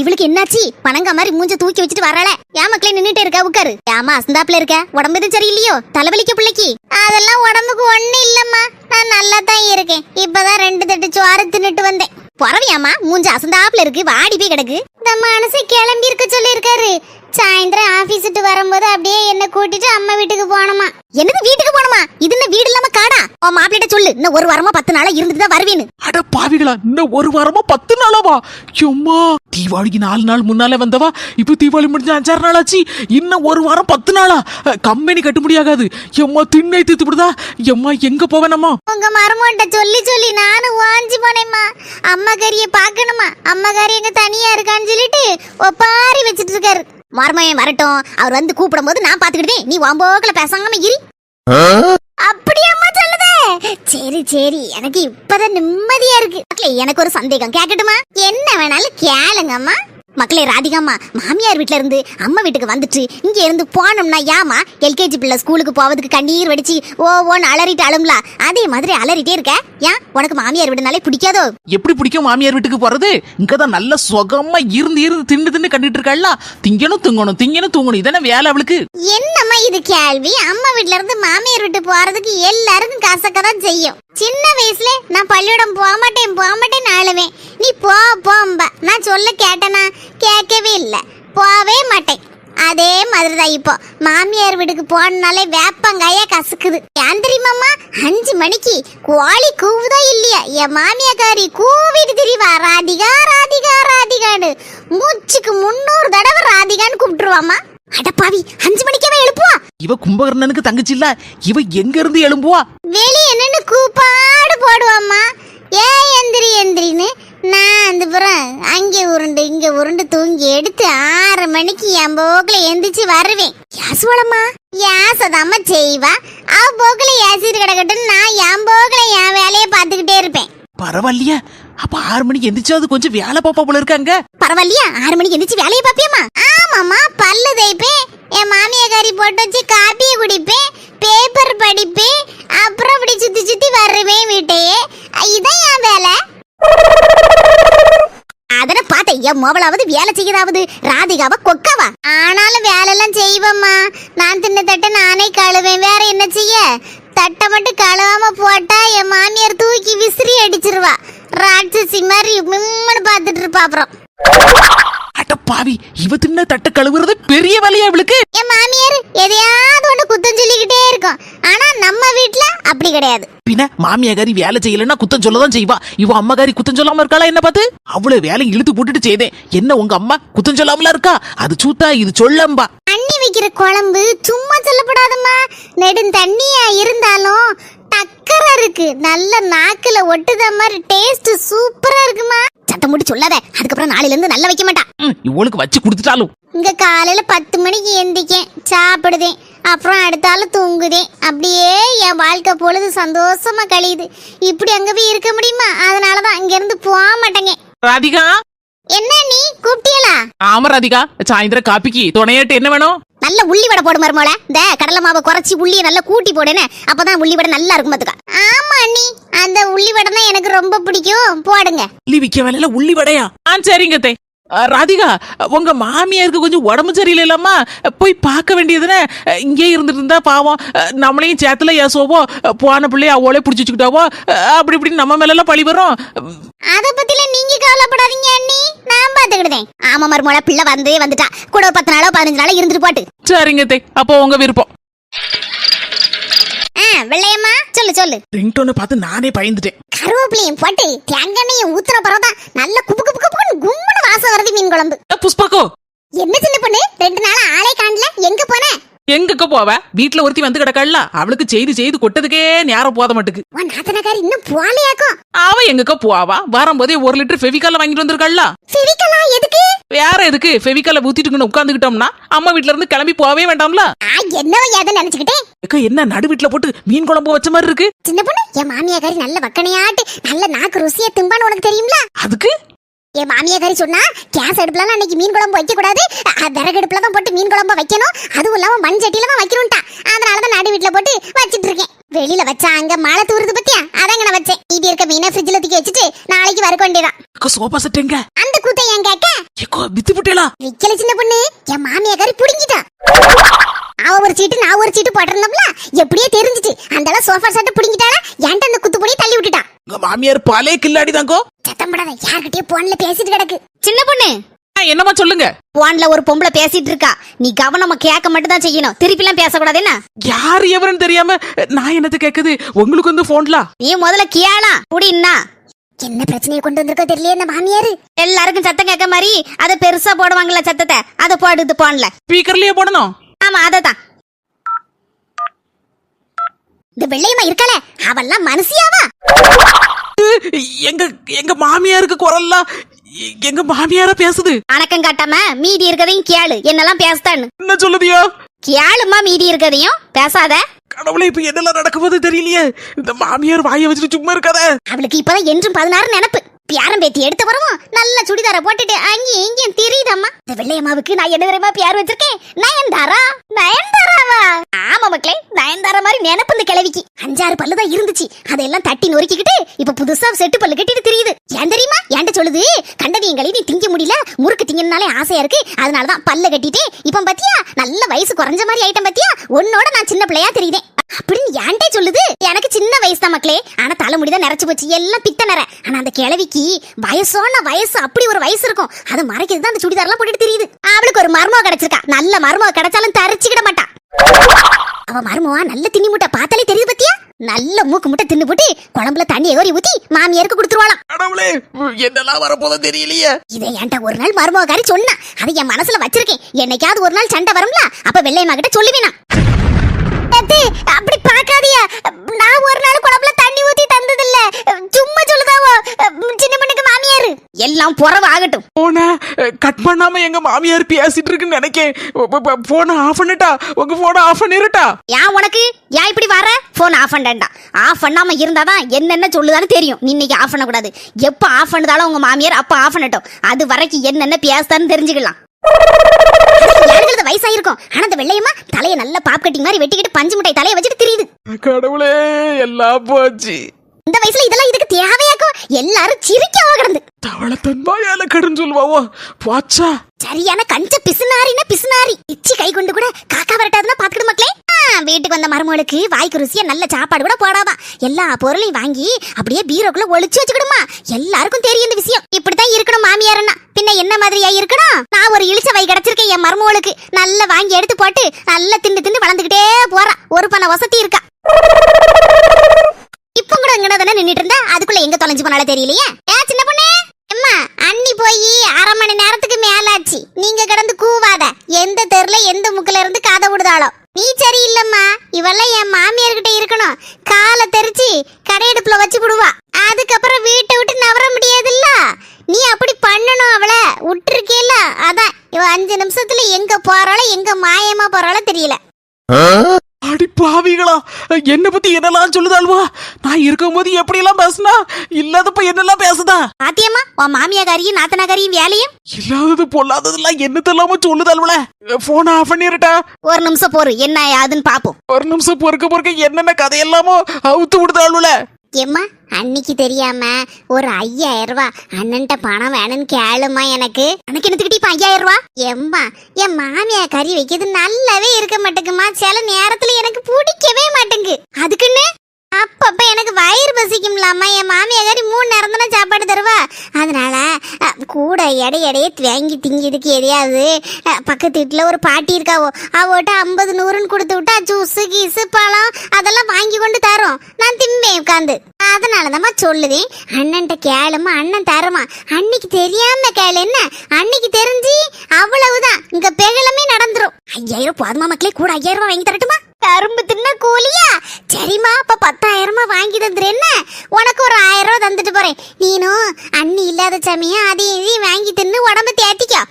இவளுக்கு என்னாச்சு? பணங்க மாதிரி மூஞ்ச தூக்கி வச்சுட்டு வரல ஏன் மக்களே நின்னுட்டு இருக்கா? உட்காரு. ஏமா அசந்தாப்புல இருக்க? உடம்பு எதுவும் சரியில்லையோ? தலைவலிக்க பிள்ளைக்கு? அதெல்லாம் உடம்புக்கு ஒண்ணு இல்லம்மா. நான் நல்லா தான் இருக்கேன். இப்பதான் ரெண்டு தட்டு சோறு தின்னுட்டு வந்தேன். பரவியாமா மூஞ்ச அசந்தாப்புல இருக்கு. வாடி போய் கிடக்கு. இந்த மனசு கிளம்பி இருக்க சொல்லி இருக்காரு சாயந்தரம் ஆபீஸ் விட்டு வரும்போது அப்படியே என்ன கூட்டிட்டு அம்மா வீட்டுக்கு போனோமா என்னது வீட்டுக்கு போனோமா இது என்ன வீடு இல்லாம காடா உன் மாப்பிள்ளைட்ட சொல்லு. இன்னும் ஒரு வாரமா பத்து நாளா இருந்துட்டு தான் வருவேன்னு. அட பாவிகளா இன்னும் ஒரு வாரமா பத்து நாளாவா? சும்மா தீபாவளிக்கு நாலு நாள் முன்னாலே வந்தவா? இப்போ தீபாவளி முடிஞ்ச அஞ்சாறு நாள் ஆச்சு. இன்னும் ஒரு வாரம் பத்து நாளா? கம்பெனி கட்ட முடியாகாது. எம்மா திண்ணை தீத்து விடுதா? எம்மா எங்க போவேனம்மா? உங்க மருமோன்ட்ட சொல்லி சொல்லி நானும் வாஞ்சி போனேம்மா. அம்மா கறிய பார்க்கணுமா? அம்மா கறி எங்க தனியா இருக்கான்னு சொல்லிட்டு ஒப்பாரி வச்சிட்டு இருக்காரு. மருமையன் வரட்டும். அவர் வந்து கூப்பிடும் போது நான் பாத்துக்கிட்டேன் நீ வம்போக்கில் பேசாம இரு. சொல்லுதே சரி சரி. எனக்கு இப்பதான் நிம்மதியா இருக்கு. எனக்கு ஒரு சந்தேகம். கேட்கட்டுமா என்ன வேணாலும் கேளுங்கம்மா. மக்களே ராதிகாம்மா மாமியார் வீட்ல இருந்து அம்மா வீட்டுக்கு வந்துட்டு இங்க இருந்து போனோம்னா யாமா எல்கேஜி பிள்ளை ஸ்கூலுக்கு போவதுக்கு கண்ணீர் வடிச்சு ஓ ஓன்னு அலறிட்டு அழும்ல? அதே மாதிரி அலறிட்டே இருக்க. ஏன்? உனக்கு மாமியார் வீடுனாலே பிடிக்காதோ? எப்படி பிடிக்கும் மாமியார் வீட்டுக்கு போறது? இங்கதான் நல்ல சுகமா இருந்து இருந்து தின்னு தின்னு கண்டுட்டு இருக்கா திங்கணும் தூங்கணும் திங்கணும் தூங்கணும். இதானே வேலை அவளுக்கு. என்னம்மா இது கேள்வி? அம்மா வீட்ல இருந்து மாமியார் வீட்டு போறதுக்கு எல்லாருக்கும் கசக்க தான் செய்யும். சின்ன வயசுல நான் பள்ளிக்கூடம் போக மாட்டேன் போக மாட்டேன் அழுவேன் நீ போ போம்ப நான் சொல்ல கேட்டனா கேட்கவே இல்லை. போவே மாட்டேன். அதே மாதிரி தான் இப்போ. மாமியார் வீட்டுக்கு போனாலே வேப்பங்காயா கசக்குது. ஏன் தெரியுமாம்மா? அஞ்சு மணிக்கு கோழி கூவுதா இல்லையா? என் மாமியாக்காரி கூவிட்டு திரிவா. ராதிகா ராதிகா ராதிகான்னு. மூச்சுக்கு முன்னூறு தடவை ராதிகான்னு கூப்பிட்டுருவாம்மா. அடப்பாவி அஞ்சு மணிக்கவே எழுப்புவா? இவ கும்பகர்ணனுக்கு தங்கச்சி இல்ல இவ எங்க இருந்து எழும்புவா? வெளியே நின்னு கூப்பாடு போடுவாம்மா. ஏ எந்திரி எந்திரின்னு நான் அந்த புறம் அங்கே உருண்டு இங்க உருண்டு தூங்கி எடுத்து ஆறு மணிக்கு என் போக்குல எந்திரிச்சு வருவேன். யாசுவலம்மா யாசதாம்மா செய்வா. அவ போக்குல யாசிட்டு கிடக்கட்டும் நான் என் போக்குல என் வேலையை பார்த்துக்கிட்டே இருப்பேன். பரவாயில்லையா. அப்ப ஆறு மணிக்கு எந்திரிச்சாவது கொஞ்சம் வேலை பாப்பா போல இருக்காங்க. பரவாயில்லையா? ஆறு மணிக்கு எந்திரிச்சு வேலையை பாப்பியம்மா மாமா பல்லு தேய்ப்பேன். என் மாமியாக்காரி போட்டு வச்சு காப்பியை குடிப்பேன். பேப்பர் படிப்பேன். அப்புறம் இப்படி சுத்தி சுத்தி வருவேன் வீட்டையே. இதான் என் வேலை. அதனை பார்த்தேன் என் மோவலாவது வேலை செய்யதாவது ராதிகாவா கொக்கவா? ஆனாலும் வேலையெல்லாம் செய்வேம்மா. நான் தின்ன தட்டை நானே கழுவேன். வேற என்ன செய்ய? தட்டை மட்டும் கழுவாம போட்டா என் மாமியார் தூக்கி விசிறி அடிச்சிருவா. ராட்சசி மாதிரி மிம்மன்னு பார்த்துட்டு இருப்பா அப்புறம். பாவி இவ தின்ன தட்டை கழுவுறது பெரிய வேலையா இவளுக்கு? என் மாமியார் எதையாவது ஒண்ணு குத்தம் சொல்லிக்கிட்டே இருக்கும். ஆனா நம்ம வீட்ல அப்படி கிடையாது. பின்ன மாமியாகாரி வேலை செய்யலன்னா குத்தம் சொல்லதான் செய்வா. இவ அம்மாகாரி குத்தம் சொல்லாம இருக்காளா என்ன பார்த்து? அவ்வளவு வேலை இழுத்து போட்டுட்டு செய்தேன். என்ன உங்க அம்மா குத்தம் சொல்லாமல இருக்கா? அது சூத்தா இது சொல்லம்பா. தண்ணி வைக்கிற குழம்பு சும்மா சொல்லப்படாதம்மா. நெடும் தண்ணியா இருந்தாலும் டக்கரா இருக்கு. நல்ல நாக்குல ஒட்டுத மாதிரி டேஸ்ட் சூப்பரா இருக்குமா. சத்தம் முடி சொல்லாத. அதுக்கப்புறம் நாளையில இருந்து நல்லா வைக்க மாட்டா. இவளுக்கு வச்சு கொடுத்துட்டாலும். இங்க காலையில பத்து மணிக்கு எந்திக்கேன் சாப்பிடுதேன். அப்புறம் அடுத்தாலும் தூங்குதேன். அப்படியே என் வாழ்க்கை பொழுது சந்தோஷமா கழியுது. இப்படி அங்க போய் இருக்க முடியுமா? அதனாலதான் இங்க இருந்து போக மாட்டேங்க. ராதிகா? என்ன நீ? கூப்பிட்டியலா? ஆமா ராதிகா. சாயந்தரம் காப்பிக்கு துணையாட்டு என்ன வேணும்? நல்ல உள்ளி வடை போடு மருமோல இந்த கடலை மாவை குறைச்சி உள்ளியை நல்லா கூட்டி போடுனே அப்பதான் உள்ளி வடை நல்லா இருக்கும் பாத்துக்க. ஆமா அண்ணி. அந்த உள்ளி வடை தான் எனக்கு ரொம்ப பிடிக்கும். போடுங்க. உள்ளி விக்க வேலையில உள்ளி வடையா? ஆ சரிங்க தே. ராதிகா உங்க மாமியாருக்கு கொஞ்சம் உடம்பு சரியில்லைலாமா போய் பார்க்க வேண்டியதுனே இங்கே இருந்துட்டு இருந்தா பாவம். நம்மளையும் சேத்துல ஏசுவோ போன பிள்ளைய அவளே பிடிச்சி வச்சுக்கிட்டாவோ அப்படி இப்படி நம்ம மேல எல்லாம் பழி வரும் அத பத்தில நீங்க கவலைப்படாதீங்க அண்ணி. நான் பாத்துக்கிடுதேன். ஆமா மருமோல பிள்ளை வந்தே வந்துட்டா. கூட ஒரு பத்து நாளோ பதினஞ்சு நாளோ இருந்துட்டு போட்டு. சரிங்க தே. அப்போ உங்க விருப்பம். வெள்ளையம்மா? சொல்லு சொல்லு. ரிங்டோனை பார்த்து நானே பயந்துட்டேன். கருவேப்பிலையும் போட்டு தேங்காய்னையும் ஊத்துன பிறகுதான் நல்ல குப்பு குப்பு குப்புன்னு கும்முன்னு வாசம் வருது மீன் குழம்பு. ஏ, புஷ்பாக்கோ. என்ன சின்ன பொண்ணு? ரெண்டு நாளா ஆளே காணல. எங்க போன? எங்கக்க போவ? வீட்டுல ஒருத்தி வந்து கிடக்கல அவளுக்கு செய்து செய்து கொட்டதுக்கே நேரம் போத மாட்டுக்கு. இன்னும் போலையாக்கும் அவ எங்கக்க போவா? வரும்போதே ஒரு லிட்டர் ஃபெவிகால வாங்கிட்டு வந்திருக்கல்ல சிரிக்கலா எதுக்கு? வேற எதுக்கு? ஃபெவிகால ஊத்திட்டுங்கன்னு உட்காந்துக்கிட்டோம்னா அம்மா வீட்ல இருந்து கிளம்பி போகவே வேண்டாம்ல? ஆ என்னவோ ஏதோ நினைச்சுக்கிட்டேன் என்ன நடு வீட்ல போட்டு மீன் குழம்பு வச்ச மாதிரி இருக்கு? சின்ன பொண்ணு என் மாமியாக்காரி நல்ல வக்கனையாட்டு நல்ல நாக்கு ருசியா திம்பான்னு உனக்கு தெரியும்ல? அதுக்கு? என் மாமியாரி சொன்னா கேஸ் அடுப்புல அன்னைக்கு மீன் குழம்பு வைக்க கூடாது அஹ், விறகு அடுப்புல தான் போட்டு மீன் குழம்பு வைக்கணும். அதுவும் இல்லாம மண் சட்டியில தான் வைக்கணும்ட்டா. அதனாலதான் நடு வீட்டுல போட்டு வச்சிட்டு இருக்கேன் வெளியில வச்சா அங்க மழை தூருது பத்தியா? அதாங்க நான் வச்சேன். மீதி இருக்க மீனை ஃப்ரிட்ஜ்ல தூக்கி வச்சுட்டு நாளைக்கு வறுக்க வேண்டியதான் அக்கா சோபா செட் எங்க அந்த கூத்தை கேட்க? ஏக்கோ வித்து புட்டேலா. விக்கல சின்ன பொண்ணு. என் மாமியாரி புடுங்கிட்டா. அவ ஒரு சீட்டு நான் ஒரு சீட்டு போட்டிருந்தோம்ல? எப்படியே தெரிஞ்சுச்சு. அந்த சோஃபா செட்டு புடுங்கிட்டாளா? என்கிட்ட அந்த குத்து பொடி தள்ளி விட்டுட்டா. உங்க மாமியார் பழைய கில்லாடி தாங்கோ. சத்தம் படாத யார்கிட்டயே போன்ல பேசிட்டு கிடக்கு. சின்ன பொண்ணு. என்னமா சொல்லுங்க. போன்ல ஒரு பொம்பளை பேசிட்டு இருக்கா. நீ கவனமா கேட்க மட்டும் தான் செய்யணும். திருப்பி எல்லாம் பேசக்கூடாது என்ன? யார் எவருன்னு தெரியாம நான் என்னது கேக்குது? உங்களுக்கு வந்து போன்ல நீ முதல்ல கேளா. புடின்னா என்ன பிரச்சனையை கொண்டு வந்திருக்கோ தெரியல இந்த மாமியாரு? எல்லாருக்கும் சத்தம் கேட்க மாதிரி அத பெருசா போடுவாங்கல்ல சத்தத்தை. அத போடுது போன்ல ஸ்பீக்கர்லயே போடணும். ஆமா அததான். இந்த வெள்ளையம்மா இருக்கல அவெல்லாம் மனசியாவா எங்க எங்க மாமியாருக்கு குரல்லாம் எங்க மாமியார பேசுது? அணக்கம் காட்டாம மீதி இருக்கதையும் கேளு என்னெல்லாம் பேசுதான்னு. என்ன சொல்லுதியா? கேளுமா மீதி இருக்கதையும் பேசாத. கடவுளே இப்ப என்னெல்லாம் நடக்க போது தெரியலையே? இந்த மாமியார் வாயை வச்சுட்டு சும்மா இருக்காத. அவளுக்கு இப்பதான் என்றும் பதினாறு நினப்பு. பியாரம் பேத்தி எடுத்த வரவும். நல்ல சுடிதார போட்டுட்டு அங்கேயும் இங்கேயும் தெரியுதம்மா. இந்த வெள்ளையம்மாவுக்கு நான் என்ன தெரியுமா பியார் வச்சிருக்கேன்? நயன்தாரா? நயன்தாராவா? ஆமா மக்களே நயன்தாரா மாதிரி நினப்பு இந்த கிழவிக்கு. அஞ்சாறு பல்லு தான் இருந்துச்சு. அதெல்லாம் தட்டி நொறுக்கிக்கிட்டு இப்ப புதுசா செட்டு பல்லு கட்டிட்டு தெரியுது. ஏன் தெரியுமா? ஏன்ட்ட சொல்லுது? கண்டதையும் கழுவி திங்க முடியல. முறுக்கு திங்கனாலே ஆசையா இருக்கு. அதனாலதான் பல்ல கட்டிட்டு இப்ப பாத்தியா? நல்ல வயசு குறைஞ்ச மாதிரி ஐட்டம் பாத்தியா? உன்னோட நான் சின்ன பிள்ளையா தெரியுதேன். அப்படின்னு ஏன்டே சொல்லுது. எனக்கு சின்ன வயசு தான் மக்களே. ஆனா தலைமுடிதான் நிறைச்சு போச்சு. எல்லாம் பித்த நிற. ஆனா அந்த கிழவிக்கு வயசான வயசு அப்படி ஒரு வயசு இருக்கும். அதை மறைக்கிறது தான் அந்த சுடிதார்லாம் போட்டுட்டு தெரியுது. அவளுக்கு ஒரு மர்மம் கிடைச்சிருக்கா. நல்ல மர்மம் கிடைச்சாலும் தரிச்சுக்கிட மாட்டா. அவ மர்மவா நல்ல தின்னி முட்டை பார்த்தாலே தெரியுது பத்தியா? நல்ல மூக்கு முட்டை தின்னு போட்டு குழம்புல தண்ணி ஏறி ஊத்தி மாமியாருக்கு கொடுத்துருவாளாம். கடவுளே என்னெல்லாம் வரப்போதோ தெரியலையே. இதை என்கிட்ட ஒரு நாள் மருமகாரி சொன்னா. அதை என் மனசுல வச்சிருக்கேன். என்னைக்காவது ஒரு நாள் சண்டை வரும்ல? அப்ப வெள்ளையம்மா கிட்ட சொல்லுவேனா? அத்தை, அப்படி பார்க்காதீயா நான் ஒரு நாள் குழம்புல தண்ணி ஊத்தி தந்தது இல்ல சும்மா சொல்லுதாவோ சின்ன பொண்ணுக்கு மாமியாரு. எல்லாம் புறவு ஆகட்டும். போன கட் பண்ணாம எங்க மாமியார் பேசிட்டு இருக்குன்னு நினைக்கேன். போன ஆஃப் பண்ணிட்டா? உங்க போன ஆஃப் பண்ணிருட்டா? ஏன் உனக்கு? ஏன் இப்படி வர? போன் ஆஃப் பண்ணா ஆஃப் பண்ணாம இருந்தாதான் என்னென்ன சொல்லுதான்னு தெரியும். நீ இன்னைக்கு ஆஃப் பண்ணக்கூடாது. எப்ப ஆஃப் பண்ணதாலும் உங்க மாமியார் அப்ப ஆஃப் பண்ணட்டும். அது வரைக்கும் என்னென்ன பேசுதான்னு தெரிஞ்சுக்கலாம். யாருக்கிறது வயசாயிருக்கும். ஆனா அந்த வெள்ளையம்மா தலைய நல்ல பாப் கட்டிங் மாதிரி வெட்டிக்கிட்டு பஞ்சு மிட்டாய் தலைய வச்சுட்டு தெரியுது. கடவுளே எல்லாம் போச்சு. இந்த வயசுல இதெல்லாம் இதுக்கு தேவையாக்கும் எல்லாரும் சிரிக்காம கிடந்து. தவளை தன்மாயால கடன் சொல்லுவாவோ? போச்சா? சரியான கஞ்ச பிசுனாரின்னா பிசுனாரி இச்சி கை கொண்டு கூட காக்கா வரட்டாதுன்னா பாத்துக்கிடு மக்களே. வீட்டுக்கு வந்த மருமகளுக்கு வாய்க்கு ருசியா நல்ல சாப்பாடு கூட போடாதான் எல்லா பொருளையும் வாங்கி அப்படியே பீரோக்குள்ள ஒளிச்சு வச்சுக்கிடுமா. எல்லாருக்கும் தெரியும் இந்த விஷயம். இப்படித்தான் இருக்கணும் மாமியாரன்னா. பின்ன என்ன மாதிரியா இருக்கணும் நான் ஒரு இழிச்ச வை கிடைச்சிருக்கேன் என் மருமகளுக்கு. நல்லா வாங்கி எடுத்து போட்டு நல்லா தின்னு திண்டு வளர்ந்துகிட்டே போறா. ஒரு பண வசதி இருக்கா? இப்போ கூட இங்கன தானே நின்னுட்டு இருந்தா அதுக்குள்ள எங்க தொலைஞ்சு போனால தெரியலையே? ஏ சின்ன பொண்ணு? அம்மா அண்ணி போய் அரை மணி நேரத்துக்கு மேலாச்சு. நீங்க கிடந்து கூவாத. எந்த தெருல எந்த முக்கில இருந்து கதை விடுதாளோ. நீ சரியில்லம்மா. இவெல்லாம் என் மாமியார்கிட்ட இருக்கணும். காலை தெரிச்சு கடையெடுப்புல வச்சு விடுவா. அதுக்கப்புறம் வீட்டை விட்டு நவர முடியாதுல்ல? நீ அப்படி பண்ணணும் அவளை. விட்டுருக்கேல அதான் இவ அஞ்சு நிமிஷத்துல எங்க போறாளோ எங்க மாயமா போறாளோ தெரியல. அடி பாவிகளா என்ன பத்தி என்னெல்லாம் சொல்லுதாள்வா? நான் இருக்கும்போது எப்படி எல்லாம் பேசுனா? இல்லாதப்ப என்னெல்லாம் பேசுதா? பாத்தியம்மா உன் மாமியாக்காரியும் நாத்தனாக்காரியும் வேலையும்? இல்லாதது பொல்லாததெல்லாம் என்னத்தெல்லாம சொல்லுதாள்வல போன் ஆஃப் பண்ணிருட்டா? ஒரு நிமிஷம் போரு என்ன ஆகுதுன்னு பாப்போம். ஒரு நிமிஷம் பொறுக்க பொறுக்க என்னென்ன கதையெல்லாமோ அவுத்து விடுதாள்வல ஏம்மா அன்னைக்கு தெரியாம ஒரு ஐயாயிரம் ரூபாய் அண்ணன்ட்ட பணம் வேணும்னு கேளுமா எனக்கு. எனக்கு என்னத்துக்கிட்ட இப்ப ஐயாயிரம் ரூபாய் எம்மா என் மாமியா கறி வைக்கிறது நல்லாவே இருக்க மாட்டேங்குமா சில நேரத்துல எனக்கு பிடிக்கவே மாட்டேங்கு. அதுக்குன்னு அப்பப்ப எனக்கு வயிறு பசிக்கும்லாமா? என் மாமியாரி மூணு நேரம் தானே சாப்பாடு தருவா. அதனால கூட எடை எடையே வாங்கி திங்கிறதுக்கு எதையாவது பக்கத்து வீட்டில் ஒரு பாட்டி இருக்காவோ அவட்ட ஐம்பது நூறுன்னு கொடுத்து விட்டா ஜூஸு கீஸு பழம் அதெல்லாம் வாங்கி கொண்டு தரோம். நான் திம்பேன் உட்காந்து அதனால தாம்மா சொல்லுவேன் அண்ணன்ட்ட கேளுமா அண்ணன் தரமா அன்னைக்கு தெரியாம கேளு என்ன? அன்னைக்கு தெரிஞ்சு அவ்வளவுதான். இங்க பெகலமே நடந்துரும். ஐயாயிரம் போதுமா மக்களே? கூட ஐயாயிரம் ரூபாய் வாங்கி தரட்டுமா? கரும்பு தின்ன கூலியா? சரிம்மா அப்ப பத்தாயிரமா வாங்கி தந்துரு என்ன? உனக்கு ஒரு ஆயிரம் ரூபாய் தந்துட்டு போறேன். நீனும் அண்ணி இல்லாத சமயம் அதையும் இதையும் வாங்கி தின்னு உடம்ப தேத்திக்கோ.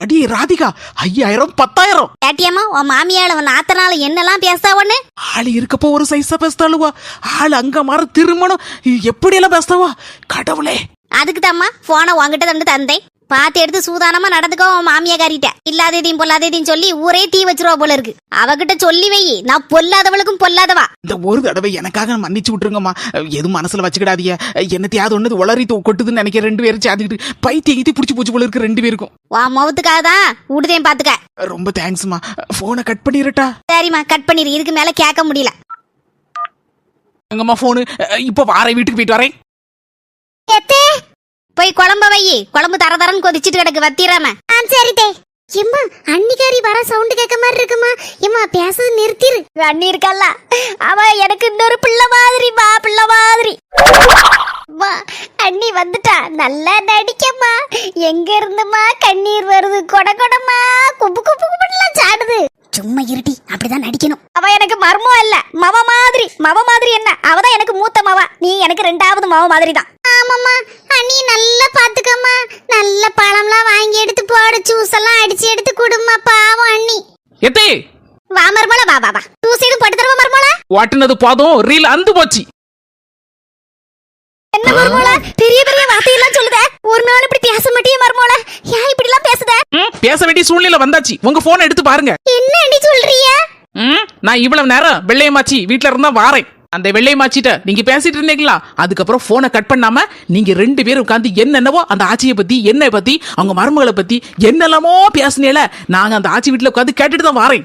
அடி ராதிகா ஐயாயிரம் பத்தாயிரம். ஏட்டியம்மா உன் மாமியால உன் நாத்தனால என்னெல்லாம் பேசாவன்னு ஆள் இருக்கப்போ ஒரு சைஸா பேசுதாளுவா? ஆள் அங்க மாற திருமணம் எப்படி எல்லாம் பேசுதாவா? கடவுளே. அதுக்கு தாம்மா போனை உங்ககிட்ட தந்து தந்தேன். பார்த்து எடுத்து சூதானமா நடந்துக்கோ உன் மாமியாக்காரிட்ட இல்லாததையும் பொல்லாததையும் சொல்லி ஊரே தீ வச்சிருவா போல இருக்கு. அவகிட்ட சொல்லி வை. நான் பொல்லாதவளுக்கும் பொல்லாதவா? இந்த ஒரு தடவை எனக்காக மன்னிச்சு விட்டுருங்கம்மா. எதுவும் மனசுல வச்சுக்கிடாதீங்க. என்னத்தையாவது ஒண்ணு உளறி கொட்டுதுன்னு நினைக்கிற ரெண்டு பேரும் சேர்ந்துக்கிட்டு பைத்தியம் கீத்தி பிடிச்சி போச்சு போல இருக்கு ரெண்டு பேருக்கும். உன் முகத்துக்காக தான் விடுதேன் பாத்துக்க. ரொம்ப தேங்க்ஸ்மா. போனை கட் பண்ணிடட்டா சரிம்மா கட் பண்ணிரு. இதுக்கு மேல கேட்க முடியல. எங்கம்மா போனு இப்போ வார வீட்டுக்கு போயிட்டு வரேன். போய் குழம்ப வை குழம்பு தர தரன்னு கொதிச்சிட்டு கிடக்கு வத்திராம. ஆ சரி தே எம்மா அன்னிக்காரி வர சவுண்ட் கேட்க மாதிரி இருக்குமா? எம்மா பேசுறது நிறுத்திரு. அண்ணி இருக்கல்ல. அவ எனக்கு இன்னொரு பிள்ளை மாதிரி வா பிள்ளை மாதிரி. அம்மா அண்ணி வந்துட்டா. நல்லா நடிக்கம்மா. எங்க இருந்துமா கண்ணீர் வருது. கொட கொடமா குப்பு குப்பு குப்புலாம் சாடுது. சும்மா இருட்டி அப்படிதான் நடிக்கணும். அவ எனக்கு மர்மம் இல்ல மவ மாதிரி மவ மாதிரி என்ன? அவதான் எனக்கு மூத்த மவ. நீ எனக்கு ரெண்டாவது மவ மாதிரி தான் ஆமாம்மா அண்ணி நல்லா பாத்துக்கம்மா. நல்ல பழம்லாம் வாங்கி எடுத்து போட ஜூஸ் எல்லாம் அடிச்சு எடுத்து குடுமா பாவம் அண்ணி. எத்தே! வா மர்மோல வா வா வா. ஜூஸ் எதுவும் போட்டு தருவா மர்மோல ஓட்டுனது போதும் ரீல் அந்து போச்சு. என்ன மர்மோல பெரிய பெரிய வார்த்தையெல்லாம் சொல்லுத ஒரு நாள் இப்படி பேச மாட்டியே மர்மோல ஏன் இப்படி எல்லாம் பேசுத ம், பேச வேண்டிய சூழ்நிலை வந்தாச்சு. உங்க போனை எடுத்து பாருங்க. என்ன சொல்றிய? ம், நான் இவ்வளவு நேரம் வெள்ளையமாச்சி வீட்ல இருந்தா வாரேன். அந்த வெள்ளையமாச்சிட்ட நீங்க பேசிட்டு இருந்தீங்களா? அதுக்கப்புறம் போனை கட் பண்ணாம நீங்க ரெண்டு பேரும் உட்காந்து என்னென்னவோ அந்த ஆட்சியை பத்தி என்னை பத்தி அவங்க மருமகளை பத்தி என்னெல்லாமோ பேசுனேல நாங்க அந்த ஆட்சி வீட்டுல உட்காந்து கேட்டுட்டு தான் வாரேன்.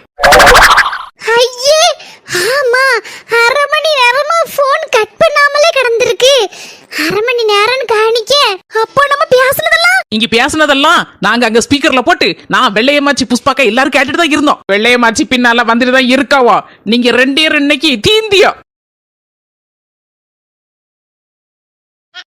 ஐயே ஆமா அரை மணி நேரமா போன் கட் பண்ணாமலே கிடந்திருக்கு. அரை மணி நேரம் காணிக்க. அப்போ நம்ம பேசுனதெல்லாம் இங்க பேசுனதெல்லாம் நாங்க அங்க ஸ்பீக்கர்ல போட்டு நான் வெள்ளையமாச்சி புஷ்பாக்கா எல்லாரும் கேட்டுட்டு தான் இருந்தோம். வெள்ளையமாச்சி பின்னால வந்துட்டு தான் இருக்காவோ? நீங்க ரெண்டே இன்னைக்கு தீந்தியோ?